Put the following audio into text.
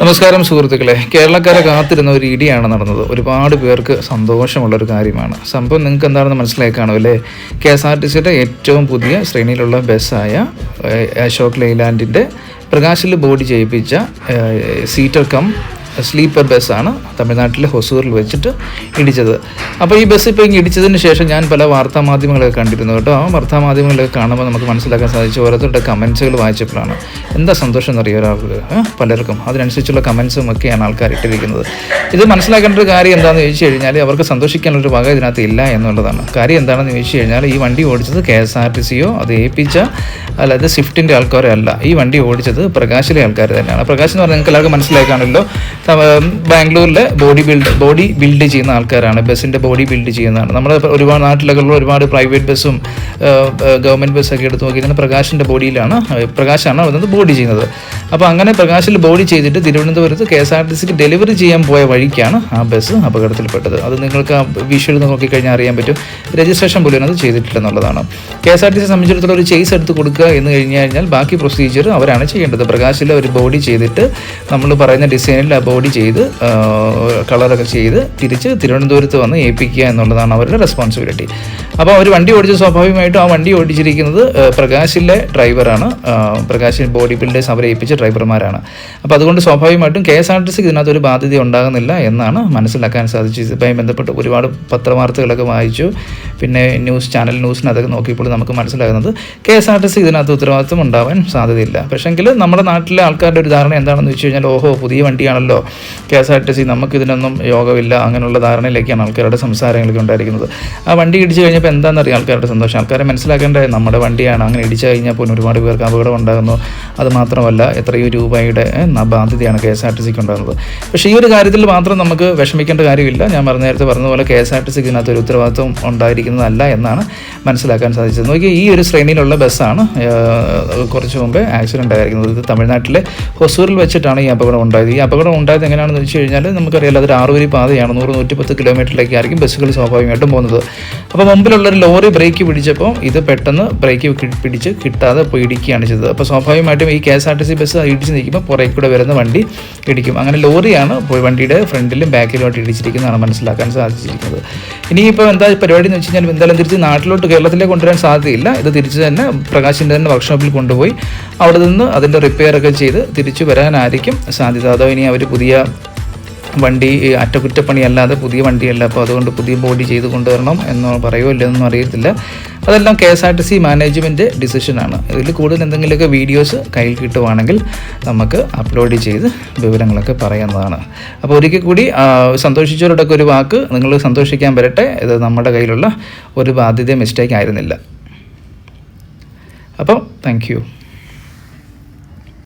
നമസ്കാരം സുഹൃത്തുക്കളെ. കേരളക്കാരെ കാത്തിരുന്ന ഒരു ഇടിയാണ് നടന്നത്. ഒരുപാട് പേർക്ക് സന്തോഷമുള്ള ഒരു കാര്യമാണ്. സംഭവം നിങ്ങൾക്ക് എന്താണെന്ന് മനസ്സിലായി കാണും അല്ലേ? കെ എസ് ആർ ടി സിയുടെ ഏറ്റവും പുതിയ ശ്രേണിയിലുള്ള ബസ്സായ അശോക് ലൈലാൻഡിന്റെ പ്രകാശിൽ ബോഡി ചെയ്യിപ്പിച്ച സീറ്റർ കം സ്ലീപ്പർ ബസ്സാണ് തമിഴ്നാട്ടിലെ ഹൊസൂറിൽ വെച്ചിട്ട് ഇടിച്ചത്. അപ്പോൾ ഈ ബസ് ഇപ്പോൾ ഇങ്ങനെ ഇടിച്ചതിന് ശേഷം ഞാൻ പല വാർത്താ മാധ്യമങ്ങളൊക്കെ കണ്ടിരുന്നു കേട്ടോ. ആ വാർത്താ മാധ്യമങ്ങളൊക്കെ കാണുമ്പോൾ നമുക്ക് മനസ്സിലാക്കാൻ സാധിച്ചു. ഓരോരുത്തരുടെ കമൻസുകൾ വായിച്ചപ്പോഴാണ്. എന്താ സന്തോഷം എന്നറിയോ ഒരാൾക്ക്? പലർക്കും. അതിനനുസരിച്ചുള്ള കമൻസും ഒക്കെയാണ് ആൾക്കാർ ഇട്ടിരിക്കുന്നത്. ഇത് മനസ്സിലാക്കേണ്ട ഒരു കാര്യം എന്താണെന്ന് ചോദിച്ചു കഴിഞ്ഞാൽ അവർക്ക് സന്തോഷിക്കാനുള്ളൊരു വക ഇതിനകത്ത് ഇല്ല എന്നുള്ളതാണ്. കാര്യം എന്താണെന്ന് ചോദിച്ചു കഴിഞ്ഞാൽ ഈ വണ്ടി ഓടിച്ചത് കെ എസ് ആർ ടി സിയോ അത് ഏൽപ്പിച്ച അല്ലാതെ സ്വിഫ്റ്റിന്റെ ആൾക്കാരോ അല്ല. ഈ വണ്ടി ഓടിച്ചത് പ്രകാശിലെ ആൾക്കാർ തന്നെയാണ്. പ്രകാശ് എന്ന് പറഞ്ഞാൽ നിങ്ങൾക്ക് എല്ലാവർക്കും മനസ്സിലാക്കാണല്ലോ ബാംഗ്ലൂരിലെ ബോഡി ബിൽഡ് ബോഡി ബിൽഡ് ചെയ്യുന്ന ആൾക്കാരാണ് ബസ്സിന്റെ ബോഡി ബിൽഡ് ചെയ്യുന്നതാണ്. നമ്മൾ ഒരുപാട് നാട്ടിലൊക്കെ ഉള്ള ഒരുപാട് പ്രൈവറ്റ് ബസ്സും ഗവൺമെന്റ് ബസ്സൊക്കെ എടുത്ത് നോക്കിയിരുന്ന പ്രകാശിന്റെ ബോഡിയിലാണ് പ്രകാശാണ് അവിടുന്ന് ബോഡി ചെയ്യുന്നത്. അപ്പോൾ അങ്ങനെ പ്രകാശിൽ ബോഡി ചെയ്തിട്ട് തിരുവനന്തപുരത്ത് കെ എസ് ആർ ടി സിക്ക് ഡെലിവറി ചെയ്യാൻ പോയ വഴിക്കാണ് ആ ബസ് അപകടത്തിൽപ്പെട്ടത്. അത് നിങ്ങൾക്ക് ആ വിഷ്വൽ നോക്കിക്കഴിഞ്ഞാൽ അറിയാൻ പറ്റും. രജിസ്ട്രേഷൻ പോലും അത് ചെയ്തിട്ടില്ലെന്നുള്ളതാണ്. K S R T C സംബന്ധിച്ചിടത്തോളം ഒരു ചേസ് എടുത്ത് കൊടുക്കുക എന്ന് കഴിഞ്ഞ് കഴിഞ്ഞാൽ ബാക്കി പ്രൊസീജിയർ അവരാണ് ചെയ്യേണ്ടത്. പ്രകാശിൽ ഒരു ബോഡി ചെയ്തിട്ട് നമ്മൾ പറയുന്ന ഡിസൈനിൽ ആ ബോഡി ചെയ്ത് കളറൊക്കെ ചെയ്ത് തിരിച്ച് തിരുവനന്തപുരത്ത് വന്ന് ഏൽപ്പിക്കുക എന്നുള്ളതാണ് അവരുടെ റെസ്പോൺസിബിലിറ്റി അപ്പോൾ അവർ വണ്ടി ഓടിച്ച സ്വാഭാവികമായിട്ടും ആ വണ്ടി ഓടിച്ചിരിക്കുന്നത് പ്രകാശിലെ ഡ്രൈവറാണ്. പ്രകാശിൻ ബോഡി ബിൽഡേഴ്സ് അവരെ ഏൽപ്പിച്ച ഡ്രൈവർമാരാണ്. അപ്പോൾ അതുകൊണ്ട് സ്വാഭാവികമായിട്ടും കെ എസ് ആർ ടി സിക്ക് ഇതിനകത്ത് ഒരു ബാധ്യത ഉണ്ടാകുന്നില്ല എന്നാണ് മനസ്സിലാക്കാൻ സാധിച്ചത്. ഇതുമായി ബന്ധപ്പെട്ട് ഒരുപാട് പത്രവാർത്തകളൊക്കെ വായിച്ചു. പിന്നെ ന്യൂസ് ചാനൽ ന്യൂസിനകത്തൊക്കെ നോക്കിയപ്പോൾ നമുക്ക് മനസ്സിലാകുന്നത് K S R T C ഇതിനകത്ത് ഉത്തരവാദിത്വം ഉണ്ടാവാൻ സാധ്യതയില്ല. പക്ഷേങ്കിൽ നമ്മുടെ നാട്ടിലെ ആൾക്കാരുടെ ഒരു ധാരണ എന്താണെന്ന് വെച്ച് കഴിഞ്ഞാൽ ഓഹോ പുതിയ വണ്ടിയാണല്ലോ. K S R T C നമുക്കിതിനൊന്നും യോഗമില്ല. അങ്ങനെയുള്ള ധാരണയിലേക്കാണ് ആൾക്കാരുടെ സംസാരങ്ങളൊക്കെ ഉണ്ടായിരിക്കുന്നത്. ആ വണ്ടി ഇടിച്ചു കഴിഞ്ഞപ്പോൾ എന്താണെന്നറിയാം ആൾക്കാരുടെ സന്തോഷം. ആൾക്കാരെ മനസ്സിലാക്കേണ്ടത് നമ്മുടെ വണ്ടിയാണ്. അങ്ങനെ ഇടിച്ചു കഴിഞ്ഞാൽ പോലും ഒരുപാട് പേർക്ക് അപകടം ഉണ്ടാകുന്നു. അത് മാത്രമല്ല എത്രയോ രൂപയുടെ ബാധ്യതയാണ് കെ എസ് ആർ ടി സിക്ക് ഉണ്ടാകുന്നത്. പക്ഷേ ഈ ഒരു കാര്യത്തിൽ മാത്രം നമുക്ക് വിഷമിക്കേണ്ട കാര്യമില്ല. ഞാൻ പറഞ്ഞ നേരത്തെ പറഞ്ഞതുപോലെ പോലെ കെ എസ് ആർ ടി സിക്ക് ഇതിനകത്ത് ഒരു ഉത്തരവാദിത്വം ഉണ്ടായിരിക്കുന്നതല്ല എന്നാണ് മനസ്സിലാക്കാൻ സാധിച്ചത്. നോക്കി ഈ ഒരു ശ്രേണിയിലുള്ള ബസ്സാണ് കുറച്ച് മുമ്പ് ആക്സിഡന്റ് ആയിരിക്കുന്നത്. ഇത് തമിഴ്നാട്ടിലെ ഹൊസൂറിൽ വെച്ചിട്ടാണ് ഈ അപകടം ഉണ്ടായത്. ഈ അപകടം ഉണ്ടായത് എങ്ങനെയാണെന്ന് വെച്ച് കഴിഞ്ഞാൽ നമുക്കറിയാം അതൊരു ആറുവരി പാതയാണ്. നൂറ് നൂറ്റിപ്പത്ത് കിലോമീറ്ററിലേക്കായിരിക്കും ബസ്സുകൾ സ്വാഭാവികമായിട്ടും പോകുന്നത്. അപ്പോൾ മുമ്പിലുള്ള ഒരു ലോറി ബ്രേക്ക് പിടിച്ചപ്പോൾ ഇത് പെട്ടെന്ന് ബ്രേക്ക് പിടിച്ച് കിട്ടാതെ പോയി ഇടിക്കുകയാണ് ചെയ്തത്. അപ്പോൾ സ്വാഭാവികമായിട്ടും ഈ K S R T C bus ഇടിച്ച് നിൽക്കുമ്പോൾ പുറകെ കൂടെ വരുന്ന വണ്ടി ഇടിക്കും. അങ്ങനെ ലോറിയാണ് വണ്ടിയുടെ ഫ്രണ്ടിലും ബാക്കിലുമായിട്ട് ഇടിച്ചിരിക്കുന്നതാണ് മനസ്സിലാക്കാൻ സാധിച്ചിരിക്കുന്നത്. ഇനിയിപ്പോൾ എന്താ പരിപാടി എന്ന് വെച്ച് കഴിഞ്ഞാൽ എന്തായാലും തിരിച്ച് നാട്ടിലോട്ട് കേരളത്തിലേക്ക് കൊണ്ടുവരാൻ സാധ്യതയില്ല. ഇത് തിരിച്ച് തന്നെ പ്രകാശിന്റെ തന്നെ വർക്ക്ഷോപ്പിൽ കൊണ്ടുപോയി അവിടെ നിന്ന് അതിന്റെ റിപ്പയർ ഒക്കെ ചെയ്ത് തിരിച്ചു വരാനായിരിക്കും സാധ്യത. അതോ ഇനി അവർ പുതിയ വണ്ടി അറ്റകുറ്റപ്പണിയല്ലാതെ പുതിയ വണ്ടിയല്ല. അപ്പോൾ അതുകൊണ്ട് പുതിയ ബോഡി ചെയ്ത് കൊണ്ടുവരണം എന്ന് പറയുമോ ഇല്ലെന്നൊന്നും അറിയത്തില്ല. അതെല്ലാം K S R T C management ഡിസിഷനാണ് ഇതിൽ കൂടുതൽ എന്തെങ്കിലുമൊക്കെ വീഡിയോസ് കയ്യിൽ കിട്ടുവാണെങ്കിൽ നമുക്ക് അപ്ലോഡ് ചെയ്ത് വിവരങ്ങളൊക്കെ പറയുന്നതാണ്. അപ്പോൾ ഒരിക്കൽ കൂടി സന്തോഷിച്ചവരോടൊക്കെ ഒരു വാക്ക് നിങ്ങൾ സന്തോഷിക്കാൻ വരട്ടെ. ഇത് നമ്മുടെ കയ്യിലുള്ള ഒരു ബാധ്യത മിസ്റ്റേക്ക് ആയിരുന്നില്ല. അപ്പം താങ്ക്